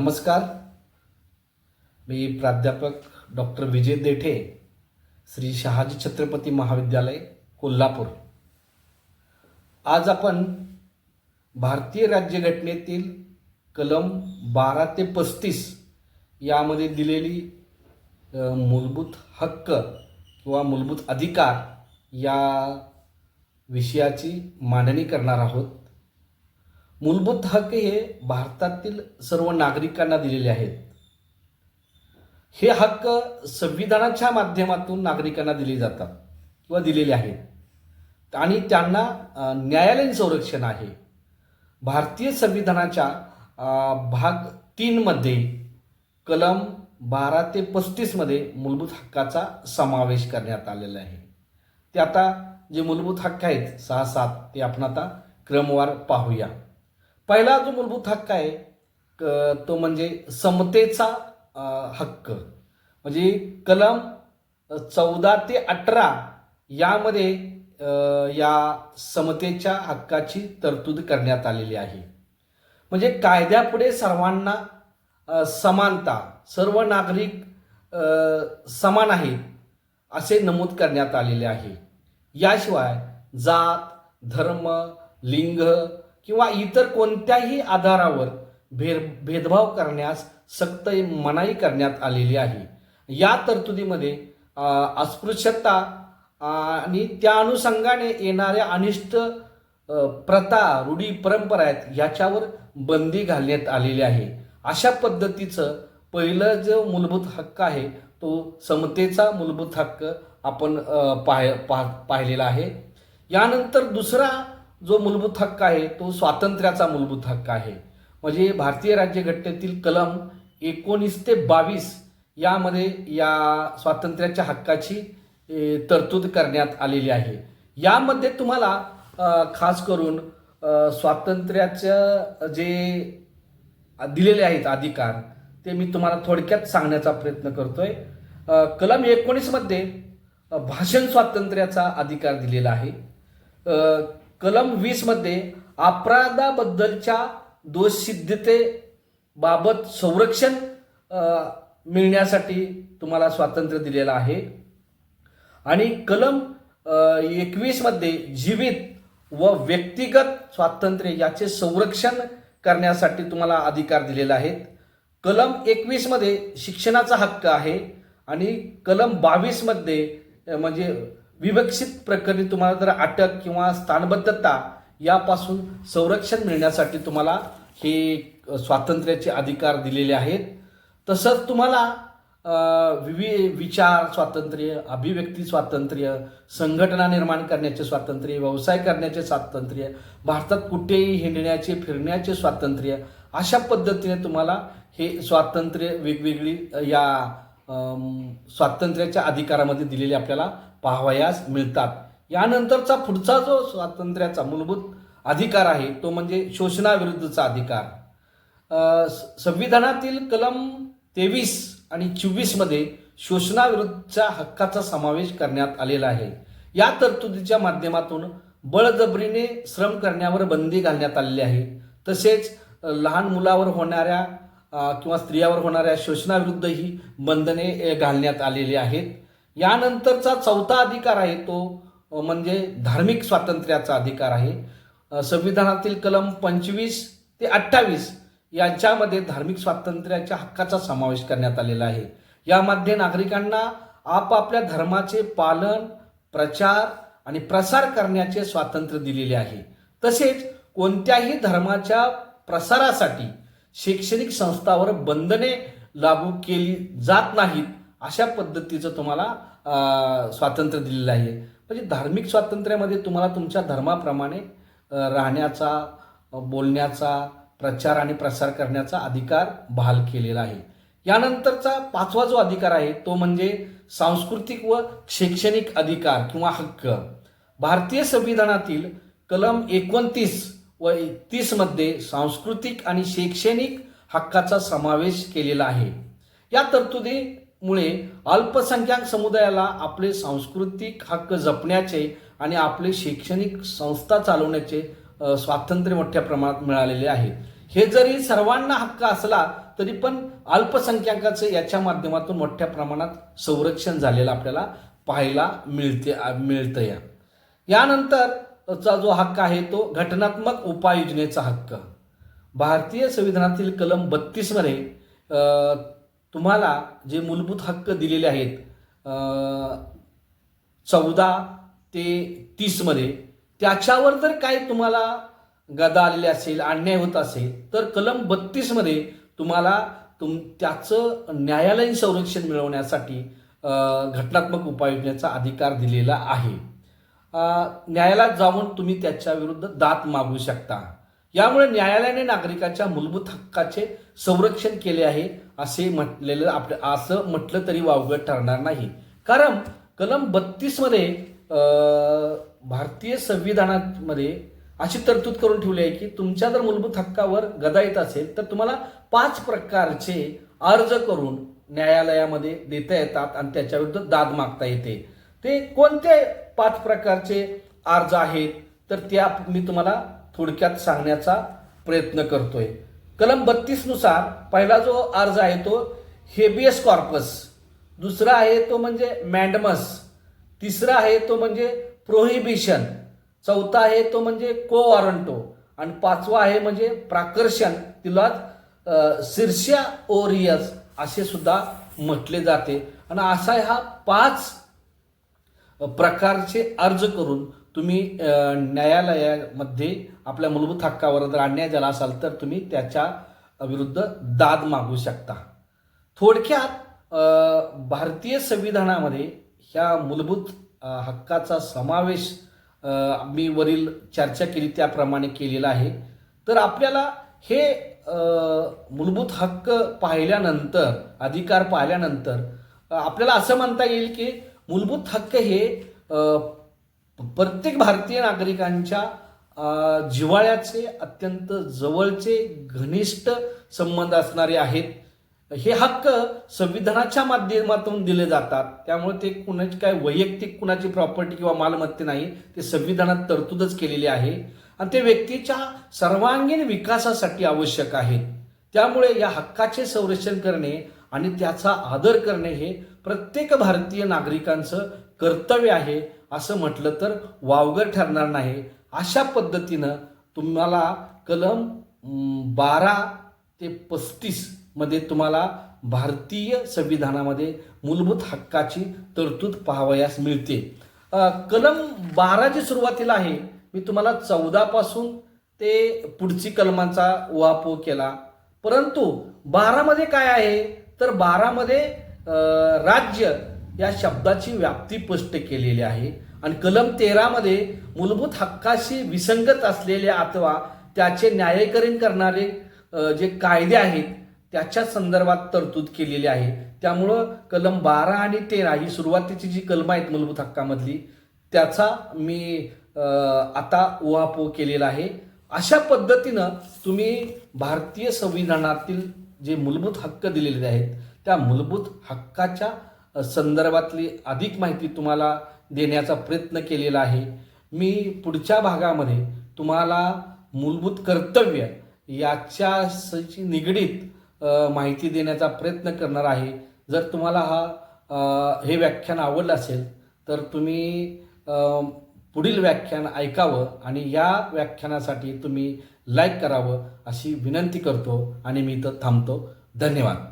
नमस्कार. मी प्राध्यापक डॉक्टर विजय देठे श्री शहाजी छत्रपती महाविद्यालय कोल्हापूर. आज आपण भारतीय राज्यघटनेतील कलम बारा ते पस्तीस यामध्ये दिलेली मूलभूत हक्क किंवा मूलभूत अधिकार या विषयाची मांडणी करणार आहोत. मूलभूत हक्क हे भारतातील सर्व नागरिकांना दिलेले आहेत. हे हक्क संविधानाच्या माध्यमातून नागरिकांना दिले जातात किंवा दिलेले आहेत. आणि त्यांना न्यायालयीन संरक्षण आहे. भारतीय संविधानाच्या भाग तीनमध्ये कलम बारा ते पस्तीसमध्ये मूलभूत हक्काचा समावेश करण्यात आलेला आहे. ते आता जे मूलभूत हक्क आहेत सहा सात ते आपण आता क्रमवार पाहूया. पहिला जो मूलभूत हक्क आहे क- तो म्हणजे समतेचा हक्क. म्हणजे कलम चौदा ते अठरा यामध्ये या समतेच्या हक्काची तरतूद करण्यात आलेली आहे. म्हणजे कायद्यापुढे सर्वांना समानता सर्व नागरिक समान आहेत असे नमूद करण्यात आलेले आहे. याशिवाय जात धर्म लिंग किंवा इतर कोणत्याही आधारावर भेद भेदभाव करण्यास सक्त मनाई करण्यात आलेली आहे. या तरतुदीमध्ये अस्पृश्यता आणि त्या अनुषंगाने येणाऱ्या अनिष्ट प्रथा रूढी परंपरा आहेत याच्यावर बंदी घालण्यात आलेली आहे. अशा पद्धतीचं पहिलं जो मूलभूत हक्क आहे तो समतेचा मूलभूत हक्क आपण पाह पाहिलेला आहे. यानंतर दुसरा जो मूलभूत हक्क आहे तो स्वातंत्र्याचा मूलभूत हक्क आहे. म्हणजे भारतीय राज्यघटनेतील कलम एकोणीस ते बावीस यामध्ये या स्वातंत्र्याच्या हक्काची तरतूद करण्यात आलेली आहे. यामध्ये तुम्हाला खास करून स्वातंत्र्याचं जे दिलेले आहेत अधिकार ते मी तुम्हाला थोडक्यात सांगण्याचा प्रयत्न करतोय. आहे कलम एकोणीसमध्ये भाषण स्वातंत्र्याचा अधिकार दिलेला आहे. कलम वीसमध्ये अपराधाबद्दलच्या दोषसिद्धतेबाबत संरक्षण मिळण्यासाठी तुम्हाला स्वातंत्र्य दिलेलं आहे. आणि कलम एकवीसमध्ये जीवित व व्यक्तिगत स्वातंत्र्य याचे संरक्षण करण्यासाठी तुम्हाला अधिकार दिलेले आहेत. कलम एकवीसमध्ये शिक्षणाचा हक्क आहे आणि कलम बावीसमध्ये म्हणजे विवक्षित प्रकरणी तुम्हाला जर अटक किंवा स्थानबद्धता यापासून संरक्षण मिळण्यासाठी तुम्हाला हे स्वातंत्र्याचे अधिकार दिलेले आहेत. तसंच तुम्हाला विवि विचार स्वातंत्र्य अभिव्यक्ती स्वातंत्र्य संघटना निर्माण करण्याचे स्वातंत्र्य व्यवसाय करण्याचे स्वातंत्र्य भारतात कुठेही हिंडण्याचे फिरण्याचे स्वातंत्र्य अशा पद्धतीने तुम्हाला हे स्वातंत्र्य वेगवेगळी या स्वातंत्र्याच्या अधिकारामध्ये दिलेले आपल्याला पाहावयास मिळतात. यानंतरचा पुढचा जो स्वातंत्र्याचा मूलभूत अधिकार आहे तो म्हणजे शोषणाविरुद्धचा अधिकार. संविधानातील कलम तेवीस आणि चोवीसमध्ये शोषणाविरुद्धच्या हक्काचा समावेश करण्यात आलेला आहे. या तरतुदीच्या माध्यमातून बळजबरीने श्रम करण्यावर बंदी घालण्यात आलेली आहे. तसेच लहान मुलावर होणाऱ्या किंवा स्त्रियावर होणाऱ्या शोषणाविरुद्ध ही बंधने घालण्यात आलेली आहेत. यानंतरचा चौथा अधिकार आहे तो म्हणजे धार्मिक स्वातंत्र्याचा अधिकार आहे. संविधानातील कलम पंचवीस ते अठ्ठावीस यांच्यामध्ये धार्मिक स्वातंत्र्याच्या हक्काचा समावेश करण्यात आलेला आहे. यामध्ये नागरिकांना आपापल्या धर्माचे पालन प्रचार आणि प्रसार करण्याचे स्वातंत्र्य दिलेले आहे. तसेच कोणत्याही धर्माच्या प्रसारासाठी शैक्षणिक संस्थावर बंधने लागू केली जात नाहीत अशा पद्धतीचं तुम्हाला स्वातंत्र्य दिलेलं आहे. म्हणजे धार्मिक स्वातंत्र्यामध्ये तुम्हाला तुमच्या धर्माप्रमाणे राहण्याचा बोलण्याचा प्रचार आणि प्रसार करण्याचा अधिकार बहाल केलेला आहे. यानंतरचा पाचवा जो अधिकार आहे तो म्हणजे सांस्कृतिक व शैक्षणिक अधिकार किंवा हक्क. भारतीय संविधानातील कलम एकोणतीस व एकतीसमध्ये सांस्कृतिक आणि शैक्षणिक हक्काचा समावेश केलेला आहे. या तरतुदीमुळे अल्पसंख्याक समुदायाला आपले सांस्कृतिक हक्क जपण्याचे आणि आपले शैक्षणिक संस्था चालवण्याचे स्वातंत्र्य मोठ्या प्रमाणात मिळालेले आहे. हे जरी सर्वांना हक्क असला तरी पण अल्पसंख्याकाचं याच्या माध्यमातून मोठ्या प्रमाणात संरक्षण झालेलं आपल्याला पाहायला मिळते मिळतं या यानंतर चा जो हक्क आहे तो घटनात्मक उपाययोजनेचा हक्क. भारतीय संविधानातील कलम बत्तीसमध्ये तुम्हाला जे मूलभूत हक्क दिलेले आहेत चौदा ते तीसमध्ये त्याच्यावर जर काय तुम्हाला गदा आलेली असेल अन्याय होत असेल तर कलम बत्तीसमध्ये तुम्हाला तुम त्याचं न्यायालयीन संरक्षण मिळवण्यासाठी घटनात्मक उपाययोजनेचा अधिकार दिलेला आहे. न्यायालयात जाऊन तुम्ही त्याच्या विरुद्ध दात मागू शकता. यामुळे न्यायालयाने नागरिकाच्या मूलभूत हक्काचे संरक्षण केले आहे असे म्हटलेलं आपलं असं म्हटलं तरी वावगं ठरणार नाही. कारण कलम बत्तीसमध्ये भारतीय संविधानामध्ये अशी तरतूद करून ठेवली आहे की तुमच्या जर मूलभूत हक्कावर गदा येत असेल तर तुम्हाला पाच प्रकारचे अर्ज करून न्यायालयामध्ये देता येतात आणि त्याच्याविरुद्ध दाद मागता येते. ते कोणते पाच प्रकारचे अर्ज आहेत. तर त्या मी तुम्हाला थोडक्यात सांगण्याचा प्रयत्न करतोय. कलम बत्तीसनुसार पहिला जो अर्ज आहे तो हेबियस कॉर्पस. दुसरा आहे तो म्हणजे मॅन्डमस. तिसरा आहे तो म्हणजे प्रोहिबिशन. चौथा आहे तो म्हणजे को वॉरंटो आणि पाचवा आहे म्हणजे प्राकर्षण. तिला शीर्ष ओरियस असे सुद्धा म्हटले जाते. आणि असा हा पाच प्रकारचे अर्ज करून तुम्ही न्यायालयामध्ये आपल्या मूलभूत हक्कावर जर अन्याय झाला असाल तर तुम्ही त्याच्या विरुद्ध दाद मागू शकता. थोडक्यात भारतीय संविधानामध्ये ह्या मूलभूत हक्काचा समावेश मी वरील चर्चा केली त्याप्रमाणे केलेला आहे. तर आपल्याला हे मूलभूत हक्क पाहिल्यानंतर अधिकार पाहिल्यानंतर आपल्याला असं म्हणता येईल की मूलभूत हक्क हे प्रत्येक भारतीय नागरिकांच्या जिवाळ्याचे जिव्हाळ्याचे अत्यंत जवळचे घनिष्ठ संबंध असणारे आहेत. हे हक्क संविधानाच्या माध्यमातून दिले जातात. त्यामुळे ते कुणाची काय वैयक्तिक कुणाची प्रॉपर्टी किंवा मालमत्ते नाही ते संविधानात तरतूदच केलेली आहे. आणि ते व्यक्तीच्या सर्वांगीण विकासासाठी आवश्यक आहे. त्यामुळे या हक्काचे संरक्षण करणे आणि त्याचा आदर करणे हे प्रत्येक भारतीय नागरिकांचं कर्तव्य आहे असं म्हटलं तर वावगर ठरणार नाही. अशा पद्धतीनं तुम्हाला कलम बारा ते पस्तीसमध्ये तुम्हाला भारतीय संविधानामध्ये मूलभूत हक्काची तरतूद पाहावयास मिळते. कलम बारा जी सुरुवातीला आहे मी तुम्हाला चौदापासून ते पुढची कलमांचा वापो केला. परंतु बारामध्ये काय आहे? तर बारामध्ये राज्य या शब्दाची व्याप्ती स्पष्ट केलेली आहे. आणि कलम तेरामध्ये मूलभूत हक्काशी विसंगत असलेले अथवा त्याचे न्यायीकरण करणारे जे कायदे आहेत त्याच्या संदर्भात तरतूद केलेली आहे. त्यामुळं कलम बारा आणि तेरा ही सुरुवातीची जी कलम आहेत मूलभूत हक्कामधली त्याचा मी आता उहापोह केलेला आहे. अशा पद्धतीनं तुम्ही भारतीय संविधानातील जे मूलभूत हक्क दिलेले आहेत त्या मूलभूत हक्काच्या संदर्भातली अधिक माहिती तुम्हाला देण्याचा प्रयत्न केलेला आहे. मी पुढच्या भागामध्ये तुम्हाला मूलभूत कर्तव्य याच्याशी निगडीत माहिती देण्याचा प्रयत्न करणार आहे. जर तुम्हाला हा हे व्याख्यान आवडलं असेल तर तुम्ही पुढील व्याख्यान ऐकावं आणि या व्याख्यानासाठी तुम्ही लाईक करावं अशी विनंती करतो आणि मी इथं थांबतो. धन्यवाद.